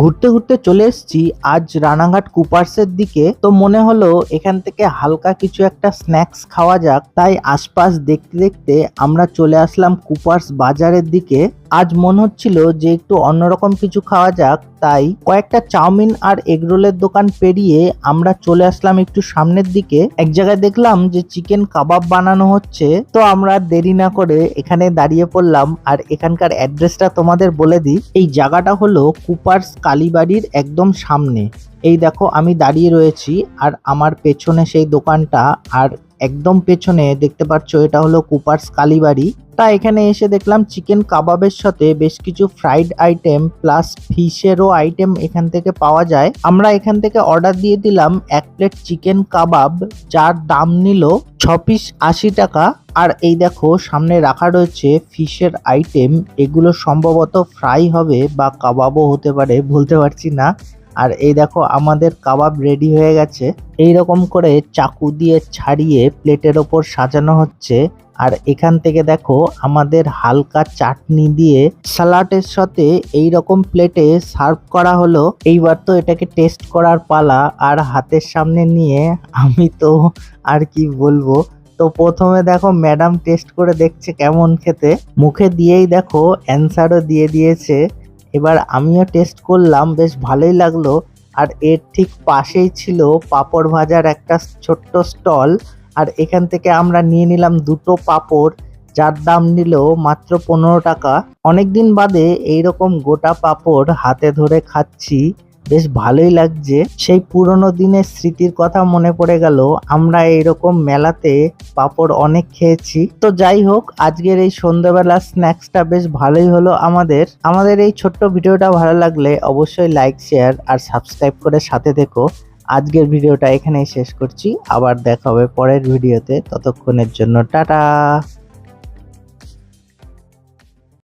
ঘুরতে ঘুরতে চলে এসেছি। আজ রানাঘাট কুপার্সের দিকে। তো মনে হলো এখান থেকে হালকা কিছু একটা স্ন্যাক্স খাওয়া যাক। তাই আশপাশ দেখতে দেখতে আমরা চলে আসলাম কুপার্স বাজারের দিকে। আজ মনে হচ্ছিল যে একটু অন্যরকম কিছু খাওয়া যাক। তাই কয়েকটা চাউমিন আর এগরোলের দোকান পেরিয়ে আমরা চলে আসলাম একটু সামনের দিকে। এক জায়গায় দেখলাম যে চিকেন কাবাব বানানো হচ্ছে। তো আমরা দেরি না করে এখানে দাঁড়িয়ে পড়লাম। আর এখানকার অ্যাড্রেসটা তোমাদের বলে দিই। এই জায়গাটা হলো কুপার্স কালীবাড়ির একদম সামনে। এই দেখো আমি দাঁড়িয়ে রয়েছি আর আমার পেছনে সেই দোকানটা আর একদম পেছনে দেখতে পাচ্ছ এটা হলো কুপার্স কালীবাড়ি। তা এখানে এসে দেখলাম চিকেন কাবাবের সাথে বেশ কিছু ফ্রাইড আইটেম প্লাস ফিশেরও আইটেম এখান থেকে পাওয়া যায়। আমরা এখান থেকে অর্ডার দিয়ে দিলাম এক প্লেট চিকেন কাবাব, যার দাম নিল ছ পিস আশি টাকা। আর এই দেখো, সামনে রাখা রয়েছে ফিশের আইটেম। এগুলো সম্ভবত ফ্রাই হবে বা কাবাবও হতে পারে, বলতে পারছি না। আর এই দেখো আমাদের কাবাব রেডি হয়ে গেছে। এই রকম করে চাকু দিয়ে ছাড়িয়ে প্লেটের ওপর সাজানো হচ্ছে। আর এখান থেকে দেখো আমাদের হালকা চাটনি দিয়ে সালাটের সাথে এই রকম প্লেটে সার্ভ করা হলো। এইবার তো এটাকে টেস্ট করার পালা আর হাতের সামনে নিয়ে আমি তো আর কি বলব। তো প্রথমে দেখো ম্যাডাম টেস্ট করে দেখছে কেমন খেতে। মুখে দিয়েই দেখো অ্যান্সারও দিয়ে দিয়েছে। এবার আমিও টেস্ট করলাম, বেশ ভালোই লাগল। আর এর ঠিক পাশেই ছিল পাপড় ভাজার একটা ছোট্ট স্টল আর এখান থেকে আমরা নিয়ে নিলাম দুটো পাপড়, যার দাম নিল মাত্র পনেরো টাকা। অনেকদিন বাদে এইরকম গোটা পাপড় হাতে ধরে খাচ্ছি। বেশ ভালোই লাগছে। সেই পুরনো দিনের স্মৃতির কথা মনে পড়ে গেল, আমরা এইরকম মেলাতে পাঁপড় অনেক খেয়েছি। তো যাই হোক, আজকের এই সন্ধ্যাবেলা স্ন্যাক্সটা বেশ ভালোই হলো আমাদের। আমাদের এই ছোট্ট ভিডিওটা ভালো লাগলে অবশ্যই লাইক, শেয়ার আর সাবস্ক্রাইব করে সাথে থেকো। আজকের ভিডিওটা এখানেই শেষ করছি। আবার দেখা হবে পরের ভিডিওতে। ততক্ষণের জন্য টাটা।